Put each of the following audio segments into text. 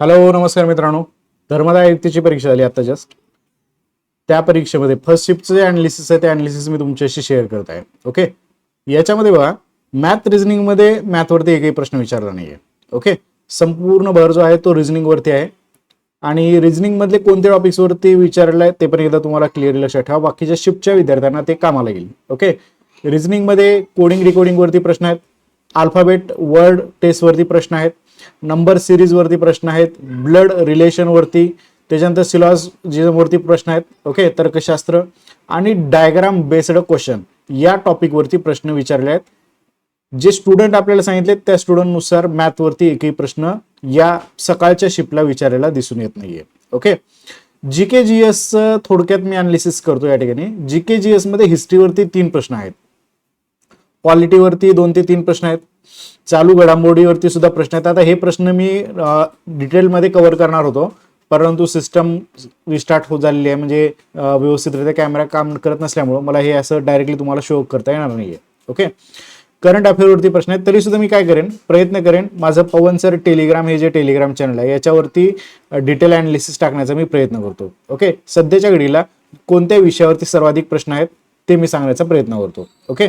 Hello नमस्कार मित्रांनो. धर्मदाय आयुक्तीची परीक्षा झाली आता जस्ट त्या परीक्षेमध्ये फर्स्ट शिफ्टचं जे अनालिसिस आहे ते अनालिसिस मी तुमच्याशी शेअर करत आहे. ओके याच्यामध्ये बघा मॅथ रिझनिंगमध्ये मॅथवरती एकही प्रश्न विचारला नाही आहे ओके संपूर्ण भर जो आहे तो रिझनिंगवरती आहे. आणि रिझनिंगमधले कोणत्या टॉपिक्सवरती विचारलं आहे ते पण एकदा तुम्हाला क्लिअरली लक्षात ठेवा. बाकीच्या शिफ्टच्या विद्यार्थ्यांना ते कामाला येईल. ओके रिझनिंगमध्ये कोडिंग रिकोडिंगवरती प्रश्न आहेत. अल्फाबेट वर्ड टेस्टवरती प्रश्न आहेत. नंबर सिरीजवरती प्रश्न आहेत ब्लड रिलेशनवरती त्याच्यानंतर सिलॉजिझमवरती प्रश्न आहेत ओके तर्कशास्त्र आणि डायग्राम बेस्ड क्वेश्चन या टॉपिकवरती प्रश्न विचारले आहेत. जे स्टुडंट आपल्याला सांगितले त्या स्टुडंटनुसार मॅथवरती एकही प्रश्न या सकाळच्या शिपला विचारायला दिसून येत नाहीये ओके जी के जी एस थोडक्यात मी अनालिसिस करतो या ठिकाणी. जी के जी एसमध्ये हिस्ट्रीवरती तीन प्रश्न आहेत. क्वालिटीवरती दोन ते तीन प्रश्न आहेत. चालू घडामोडीवरती सुद्धा प्रश्न आहेत. आता हे प्रश्न मी डिटेलमध्ये कव्हर करणार होतो. परंतु सिस्टम रिस्टार्ट होत झालेली आहे. म्हणजे व्यवस्थितरित्या कॅमेरा काम करत नसल्यामुळं मला हे असं डायरेक्टली तुम्हाला शो करता येणार नाहीये. ओके करंट अफेअरवरती प्रश्न आहेत. तरी सुद्धा मी काय करेन? प्रयत्न करेन. माझं पवन सर टेलिग्राम हे जे टेलिग्राम चॅनल आहे याच्यावरती डिटेल अनालिसिस टाकण्याचा मी प्रयत्न करतो. ओके सध्याच्या घडीला कोणत्या विषयावरती सर्वाधिक प्रश्न आहेत ते मी सांगण्याचा प्रयत्न करतो. ओके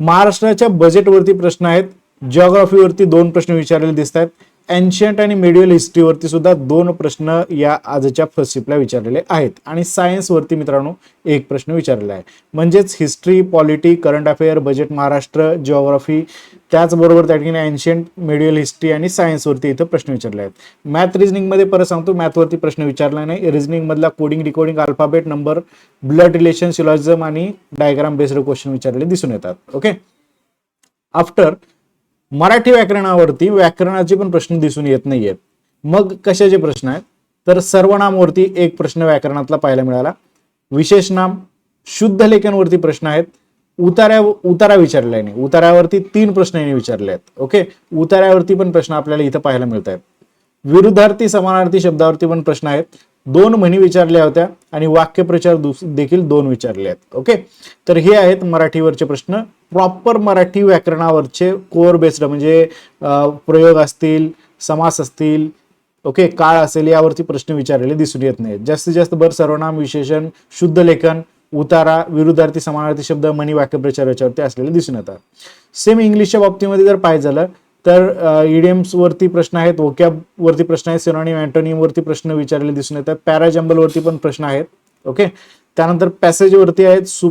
महाराष्ट्राच्या बजेटवरती प्रश्न आहेत. जॉग्रॉफीवरती दोन प्रश्न विचारलेले दिसत आहेत एन्शियंट आणि मेडियल हिस्ट्रीवरती सुद्धा दोन प्रश्न या आजच्या फर्स्ट शिपला विचारलेले आहेत. आणि सायन्सवरती मित्रांनो एक प्रश्न विचारलेला आहे. म्हणजेच history polity current affair budget Maharashtra geography त्याचबरोबर त्या ठिकाणी एन्शियंट मेडियल हिस्ट्री आणि सायन्सवरती इथं प्रश्न विचारले आहेत. मॅथ रिजनिंगमध्ये परत सांगतो मॅथवरती प्रश्न विचारला नाही. रिजनिंगमधला coding decoding alphabet number blood relation syllogism आणि डायग्राम बेस्ड क्वेश्चन विचारलेले दिसून येतात. ओके आफ्टर मराठी व्याकरणावरती व्याकरणाचे पण प्रश्न दिसून येत नाहीयेत. मग कशाचे प्रश्न आहेत? तर सर्वनामवरती एक प्रश्न व्याकरणातला पाहायला मिळाला. विशेष नाम शुद्ध लेखनवरती प्रश्न आहेत. उतार्या उतारा विचारलेला नाही उतार्यावरती तीन प्रश्न यांनी विचारले आहेत. ओके? उतार्यावरती पण प्रश्न आपल्याला इथं पाहायला मिळत आहेत विरुद्धार्थी समानार्थी शब्दावरती पण प्रश्न आहेत. दोन म्हणी विचारल्या होत्या आणि वाक्यप्रचार दुस- देखील दोन विचारले आहेत. ओके? तर हे आहेत मराठीवरचे प्रश्न. प्रॉपर मराठी व्याकरणावरचे कोअर बेस्ड म्हणजे प्रयोग असतील समास असतील ओके काळ असेल यावरती प्रश्न विचारलेले दिसून येत नाहीत. जास्तीत जास्त भर सर्वनाम विशेषण शुद्ध लेखन उतारा विरुद्धार्थी समानार्थी शब्द म्हणी वाक्यप्रचार याच्यावरती असलेले दिसून येतात. सेम इंग्लिशच्या बाबतीमध्ये जर पाहायचं झालं तर इडियम्सवरती प्रश्न आहेत वोकॅब प्रश्न आहेत सिनॉनिम अँटोनियमवरती प्रश्न विचारले दिसून येतात पॅराजेंबलवरती पण प्रश्न आहेत ओके? त्यानंतर पॅसेजवरती आहेत सु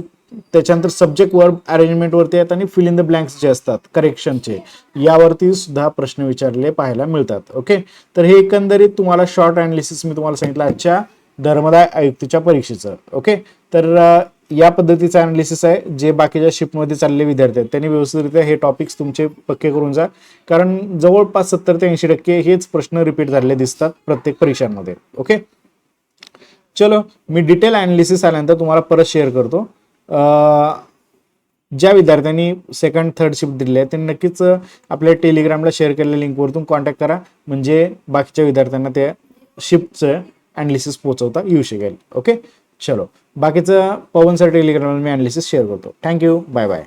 त्याच्यानंतर सब्जेक्ट वर्ब अरेंजमेंटवरती आहेत आणि फिल इन द ब्लँक्स जे असतात करेक्शनचे यावरती सुद्धा प्रश्न विचारले पाहायला मिळतात ओके? तर हे एकंदरीत तुम्हाला शॉर्ट अनालिसिस मी तुम्हाला सांगितलं आजच्या धर्मदाय आयुक्तीच्या परीक्षेचं ओके? तर या पद्धतीचं अनालिसिस आहे जे बाकीच्या शिपमध्ये चाललेले विद्यार्थी आहेत. त्यांनी व्यवस्थितरित्या हे टॉपिक्स तुमचे पक्के करून जा. कारण जवळपास सत्तर ते ऐंशी टक्के हेच प्रश्न रिपीट झालेले दिसतात प्रत्येक परीक्षांमध्ये. ओके चलो मी डिटेल अनालिसिस आल्यानंतर तुम्हाला परत शेअर करतो. ज्या विद्यार्थ्यांनी सेकंड थर्ड शिफ्ट दिले आहे त्यांनी नक्कीच आपल्या टेलिग्रामला शेअर केलेल्या लिंकवरतून कॉन्टॅक्ट करा. म्हणजे बाकीच्या विद्यार्थ्यांना त्या शिफ्टचं अनालिसिस पोहोचवता येऊ शकेल. ओके चलो. बाकीचं पवन सर टेलिग्रामला मी अनालिसिस शेअर करतो. Thank you bye bye